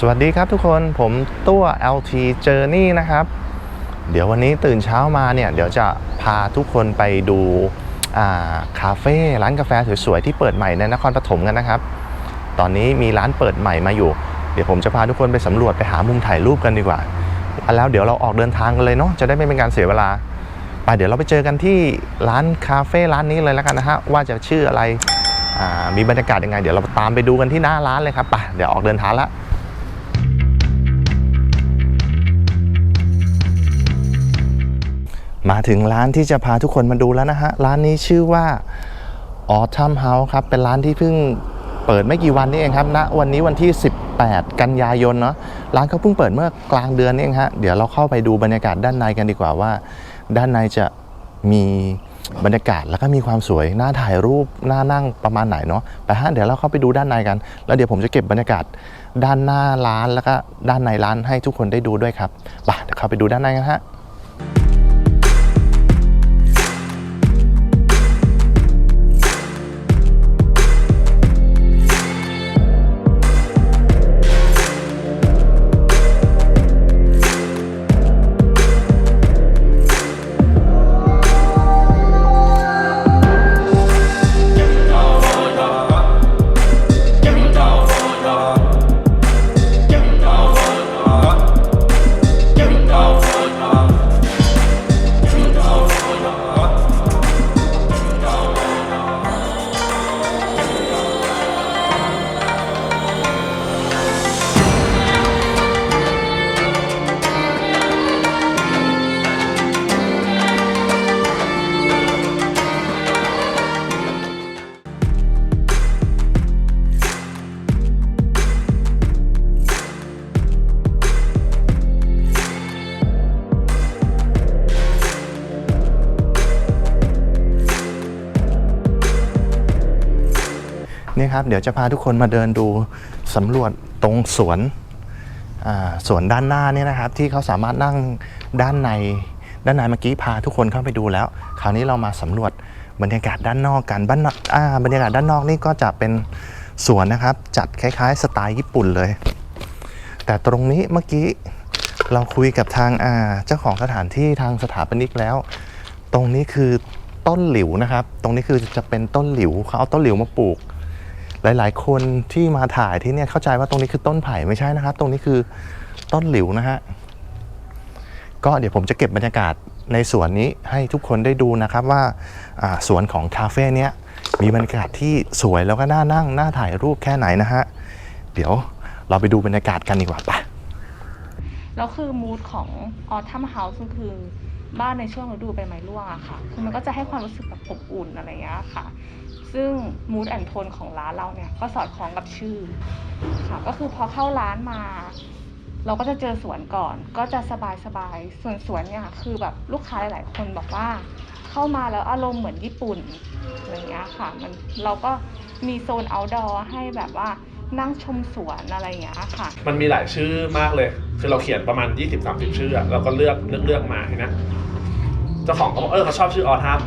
สวัสดีครับทุกคนผมตัว LT Journey นะครับ เดี๋ยววันนี้ตื่นเช้ามาเนี่ย เดี๋ยวจะพาทุกคนไปดูาคาเฟ่ร้านกาแฟสวยๆ ที่เปิดใหม่ในนครปฐมกันนะครับ ตอนนี้มีร้านเปิดใหม่มาอยู่ เดี๋ยวผมจะพาทุกคนไปสำรวจไปหามุมถ่ายรูปกันดีกว่าแล้วเดี๋ยวเราออกเดินทางกันเลยเนาะจะได้ไม่เป็นการเสียเวลาไปเดี๋ยวเราไปเจอกันที่ร้านคาเฟ่ร้านนี้เลยแล้วกันนะฮะว่าจะชื่ออะไรมีบรรยากาศยังไง เดี๋ยวเราตามไปดูกันที่หน้าร้านเลยครับไปเดี๋ยวออกเดินทางละ มาถึงร้านที่จะพาทุกคนมาดูแล้วนะฮะ ร้านนี้ชื่อว่า Autumn House ครับ เป็นร้านที่เพิ่งเปิดไม่กี่วันนี้เองครับณวันนี้วันที่ 18 กันยายนเนาะร้านเขาเพิ่งเปิดเมื่อกลางเดือนนี้เองฮะเดี๋ยวเราเข้าไปดูบรรยากาศด้านในกันดีกว่าว่า ด้านในจะมีบรรยากาศแล้วก็มีความสวยน่าถ่ายรูปน่านั่งประมาณไหนเนาะไปฮะเดี๋ยวเราเข้าไปดูด้านในกัน แล้วเดี๋ยวผมจะเก็บบรรยากาศด้านหน้าร้านแล้วก็ด้านในร้านให้ทุกคนได้ดูด้วยครับไปเดี๋ยวเข้าไปดูด้านในกันฮะ นี่ครับเดี๋ยวจะพาทุกคนมาเดินดูสำรวจตรงสวนสวนด้านหน้านี่นะครับ ที่เขาสามารถนั่งด้านในด้านในเมื่อกี้พาทุกคนเข้าไปดูแล้ว คราวนี้เรามาสำรวจบรรยากาศด้านนอกกันบ้านบรรยากาศด้านนอกนี่ก็จะเป็นสวนนะครับ จัดคล้าย ๆ สไตล์ญี่ปุ่นเลย แต่ตรงนี้เมื่อกี้เราคุยกับทางเจ้าของสถานที่ทางสถาปนิกแล้ว ตรงนี้คือต้นหลิวนะครับ ตรงนี้คือจะเป็นต้นหลิวเขาเอาต้นหลิวมาปลูก หลาย ๆ คนที่มาถ่ายที่เนี่ยเข้าใจว่าตรงนี้คือต้นไผ่ไม่ใช่นะครับ ตรงนี้คือต้นหลิวนะฮะก็เดี๋ยวผมจะเก็บบรรยากาศในสวนนี้ให้ทุกคนได้ดูนะครับว่าสวนของคาเฟ่เนี้ยมีบรรยากาศที่สวยแล้วก็น่านั่งน่าถ่ายรูปแค่ไหนนะฮะเดี๋ยวเราไปดูบรรยากาศกันดีกว่าไปแล้วคือมูดของออทัมเฮาส์คือบ้านในช่วงฤดูใบไม้ร่วงอะค่ะ คือมันก็จะให้ความรู้สึกแบบอบอุ่นอะไรอย่างเงี้ยค่ะ ซึ่งมูดแอนโทนของร้านเราเนี่ยก็สอดคล้องกับชื่อค่ะก็คือพอเข้าร้านมา เราก็จะเจอสวนก่อน ก็จะสบายสบายๆส่วนสวนเนี่ยคือแบบลูกค้าหลาย ๆ คนบอกว่า เข้ามาแล้วอารมณ์เหมือนญี่ปุ่นอะไรอย่างเงี้ยค่ะมันเราก็มีโซน outdoor ให้แบบว่านั่งชมสวนอะไรอย่างเงี้ยค่ะ มันมีหลายชื่อมากเลย คือเราเขียนประมาณ 20-30 ชื่อเราก็เลือกเลือกเลือกมาเห็นไหมเจ้าของเขาบอกเออเขาชอบชื่อออทัม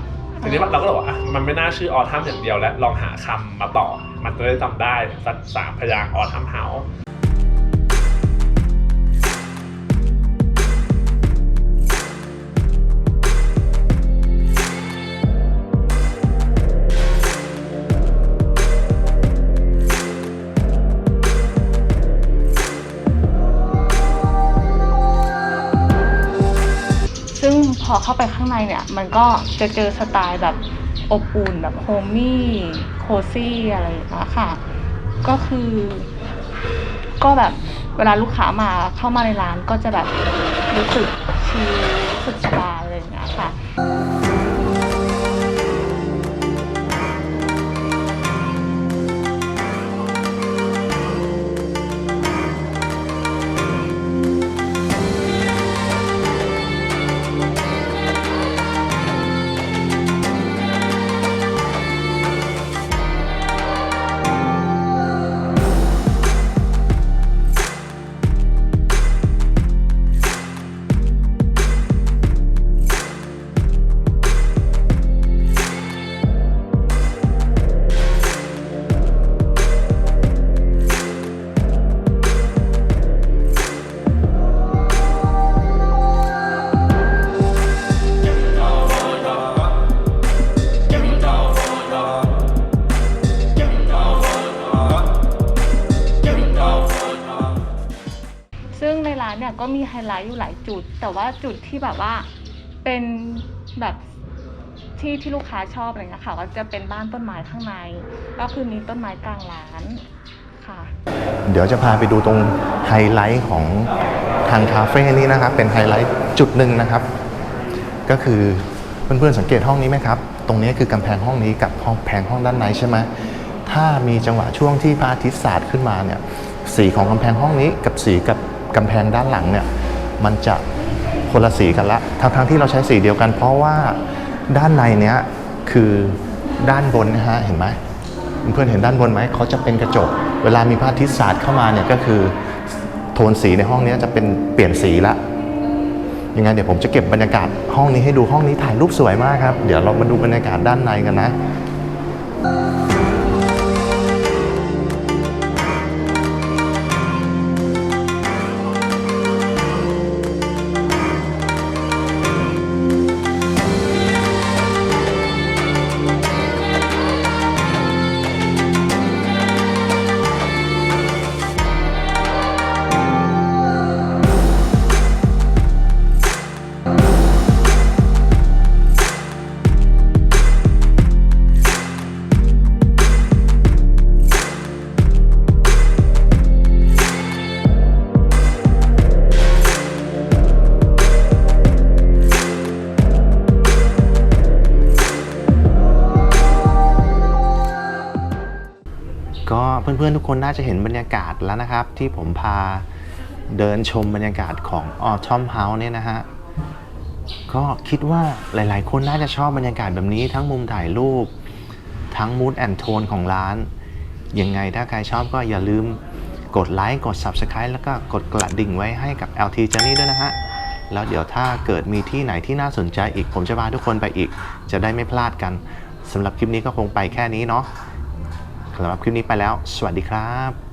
ทีนี้เราก็เลยบอกอะมันไม่น่าชื่อออทัมอย่างเดียวแล้วลองหาคำมาต่อ มันจะได้จำได้สักสามพยางออทัมเฮา อเข้าไปข้างในเนี่ย มันก็จะเจอสไตล์แบบอบอุ่นแบบโฮมี่โคซี่อะไรอย่างเงี้ยค่ะ ก็คือ ก็แบบเวลาลูกค้ามาเข้ามาในร้านก็จะแบบรู้สึกชิลรู้สึกสบายอะไรอย่างเงี้ยค่ะ ซึ่งในร้านเนี่ยก็มีไฮไลท์อยู่หลายจุด แต่ว่าจุดที่แบบว่าเป็นแบบที่ที่ลูกค้าชอบอะไรเงี้ยค่ะก็จะเป็นบ้านต้นไม้ข้างใน ก็คือมีต้นไม้กลางร้านค่ะ เดี๋ยวจะพาไปดูตรงไฮไลท์ของทางคาเฟ่นี้นะครับ เป็นไฮไลท์จุดหนึ่งนะครับ ก็คือเพื่อนๆสังเกตห้องนี้ไหมครับ ตรงนี้คือกำแพงห้องนี้กับห้องแผงห้องด้านในใช่ไหมถ้ามีจังหวะช่วงที่พระอาทิตย์สาดขึ้นมาเนี่ยสีของกำแพงห้องนี้กับสีกับ กำแพงด้านหลังเนี่ยมันจะคนละสีกันละทั้งๆที่เราใช้สีเดียวกัน เพราะว่าด้านในเนี้ยคือด้านบนนะฮะเห็นไหมเพื่อนเห็นด้านบนไหมเขาจะเป็นกระจก เวลามีพระอาทิตย์สาดเข้ามาเนี่ยก็คือโทนสีในห้องนี้จะเป็นเปลี่ยนสีละยังไงเดี๋ยวผมจะเก็บบรรยากาศห้องนี้ให้ดูห้องนี้ถ่ายรูปสวยมากครับ เดี๋ยวเรามาดูบรรยากาศด้านในกันนะ พื่อนๆทุกคนน่าจะเห็นบรรยากาศแล้วนะครับ ที่ผมพาเดินชมบรรยากาศของ Autumn House เนี่ยนะฮะก็คิดว่าหลายๆ คนน่าจะชอบบรรยากาศแบบนี้ทั้งมุมถ่ายรูป ทั้ง mood and tone ของร้าน ยังไงถ้าใครชอบก็อย่าลืมกดไลค์กด Subscribe แล้วก็กดกระดิ่งไว้ให้กับ LT Journey ด้วยนะฮะ แล้วเดี๋ยวถ้าเกิดมีที่ไหนที่น่าสนใจอีก ผมจะพาทุกคนไปอีก จะได้ไม่พลาดกันสำหรับคลิปนี้ก็คงไปแค่นี้เนาะ สำหรับคลิปนี้ไปแล้ว สวัสดีครับ